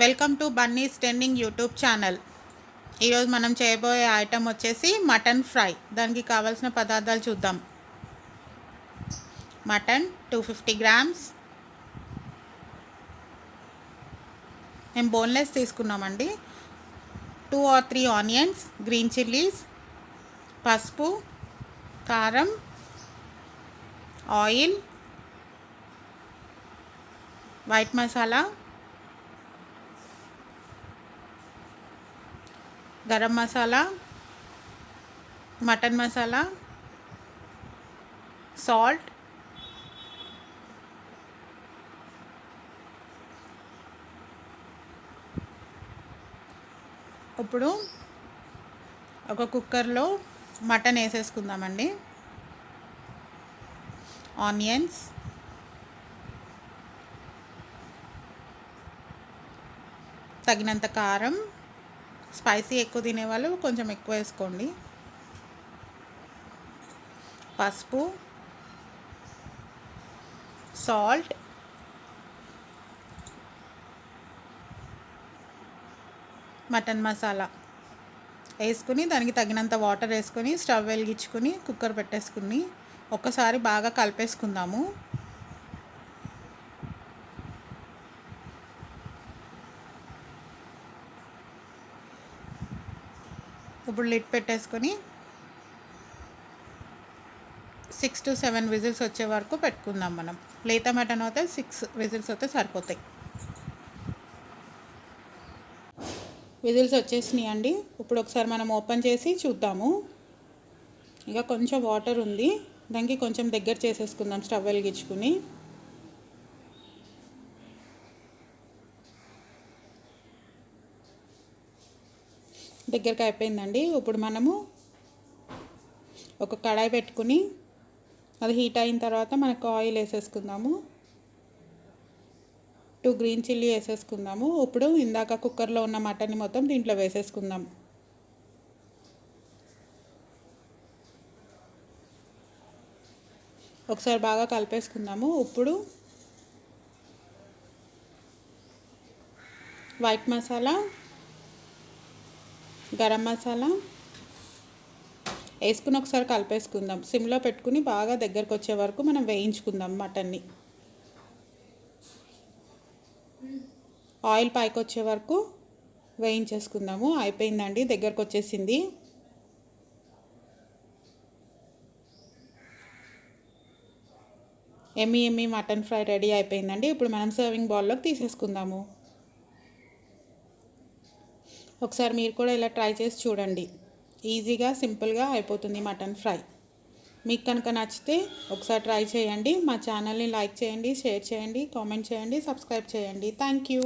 Welcome to Bunny's trending YouTube channel. ఈరోజు మనం చేయబోయే ఐటమ్ వచ్చేసి మటన్ ఫ్రై. దానికి కావాల్సిన పదార్థాలు చూద్దాం. Mutton two fifty grams. మేము బోన్లెస్ తీసుకున్నామండి. Two or three onions green chillies పసుపు కారం oil white masala garam masala mutton masala salt ఇప్పుడు ఒక కుక్కర్లో మటన్ వేసేసుకుందామండి. ఆనియన్స్ తగినంత కారం స్పైసీ ఎక్కువ తినేవాళ్ళు కొంచెం ఎక్కువ వేసుకోండి. పసుపు సాల్ట్ మటన్ మసాలా వేసుకుని దానికి తగినంత వాటర్ వేసుకొని స్టవ్ వెలిగించుకుని కుక్కర్ పెట్టేసుకుని ఒక్కసారి బాగా కలిపేసుకుందాము. ఇప్పుడు లిట్ పెట్టేసుకొని సిక్స్ టు సెవెన్ విజిల్స్ వచ్చే వరకు పెట్టుకుందాం మనం. లేత మటన్ అయితే సిక్స్ విజిల్స్ అయితే సరిపోతాయి. విజిల్స్ వచ్చేసినాయి అండి. ఇప్పుడు ఒకసారి మనం ఓపెన్ చేసి చూద్దాము. ఇక కొంచెం వాటర్ ఉంది. దానికి కొంచెం దగ్గర చేసేసుకుందాం స్టవ్ వెలిగించుకుని. దగ్గరికి అయిపోయిందండి. ఇప్పుడు మనము ఒక కడాయి పెట్టుకుని అది హీట్ అయిన తర్వాత మనకు ఆయిల్ వేసేసుకుందాము. టూ గ్రీన్ చిల్లీ వేసేసుకుందాము. ఇప్పుడు ఇందాక కుక్కర్లో ఉన్న మటన్ని మొత్తం దీంట్లో వేసేసుకుందాం. ఒకసారి బాగా కలిపేసుకుందాము. ఇప్పుడు వైట్ మసాలా గరం మసాలా వేసుకుని ఒకసారి కలిపేసుకుందాం. సిమ్లో పెట్టుకుని బాగా దగ్గరకు వచ్చే వరకు మనం వేయించుకుందాం మటన్ని. ఆయిల్ పైకి వచ్చే వరకు వేయించేసుకుందాము. అయిపోయిందండి దగ్గరకు వచ్చేసింది. Yummy yummy mutton fry ready అయిపోయిందండి. ఇప్పుడు మనం సర్వింగ్ బౌల్లోకి తీసేసుకుందాము. ఒకసారి మీరు కూడా ఇలా ట్రై చేసి చూడండి. ఈజీగా సింపుల్గా అయిపోతుంది మటన్ ఫ్రై. మీకు కనుక నచ్చితే ఒకసారి ట్రై చేయండి. మా ఛానల్ని లైక్ చేయండి షేర్ చేయండి కామెంట్ చేయండి సబ్స్క్రైబ్ చేయండి. Thank you.